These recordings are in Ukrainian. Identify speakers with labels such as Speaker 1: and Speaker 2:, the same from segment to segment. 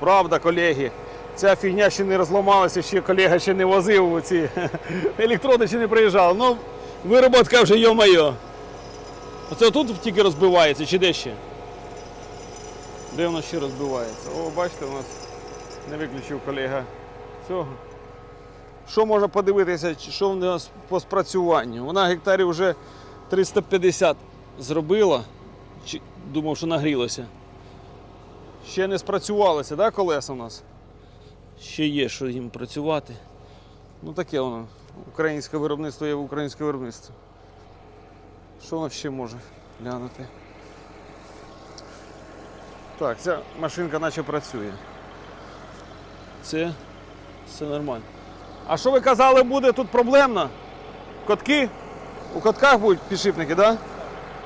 Speaker 1: Правда, колеги. Ця фігня ще не розламалася, ще колега ще не возив ці електроди ще не приїжджали. Ну, вироботка вже йо-моє. Оце тут тільки розбивається чи де ще? Де воно ще розбивається? О, бачите, у нас не виключив колега цього. Що можна подивитися, що в нас по спрацюванню? Вона гектарів вже 350 зробила. Думав, що нагрілося. Ще не спрацювалися, да, колеса у нас? Ще є, що їм працювати. Ну таке воно. Українське виробництво є українське виробництво. Що воно ще може глянути? Так, ця машинка наче працює. Це все нормально. А що ви казали, буде тут проблемно? Котки? У котках будуть підшипники, так? Да?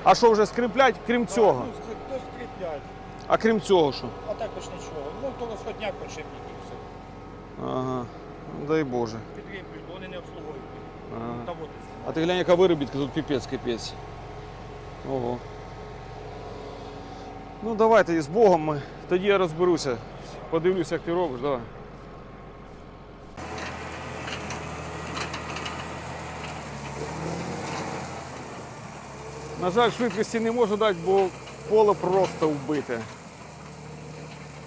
Speaker 1: А що вже скріплять, крім цього? А крім цього що?
Speaker 2: а також нічого. Ну, то сходняк подшипник і все.
Speaker 1: Ага. Ну, Дай Боже.
Speaker 2: Підкріплюють, бо вони не обслуговують.
Speaker 1: Ага.
Speaker 2: Та.
Speaker 1: А ти глянь, яка виробітка, тут піпець капець. Ого. Ну давайте і з Богом ми. Тоді я розберуся. Подивлюся, як ти робиш, давай. На жаль, швидкості не можу дати, бо поле просто вбите.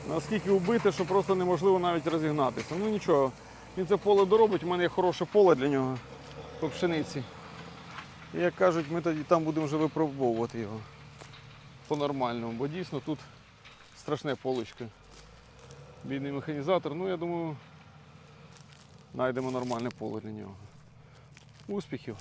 Speaker 1: Наскільки вбите, що просто неможливо навіть розігнатися. Ну нічого, він це поле доробить, у мене є хороше поле для нього по пшениці. І як кажуть, ми тоді там будемо вже випробовувати його по-нормальному, бо дійсно тут страшне полечко. Бідний механізатор, ну я думаю, знайдемо нормальне поле для нього. Успіхів!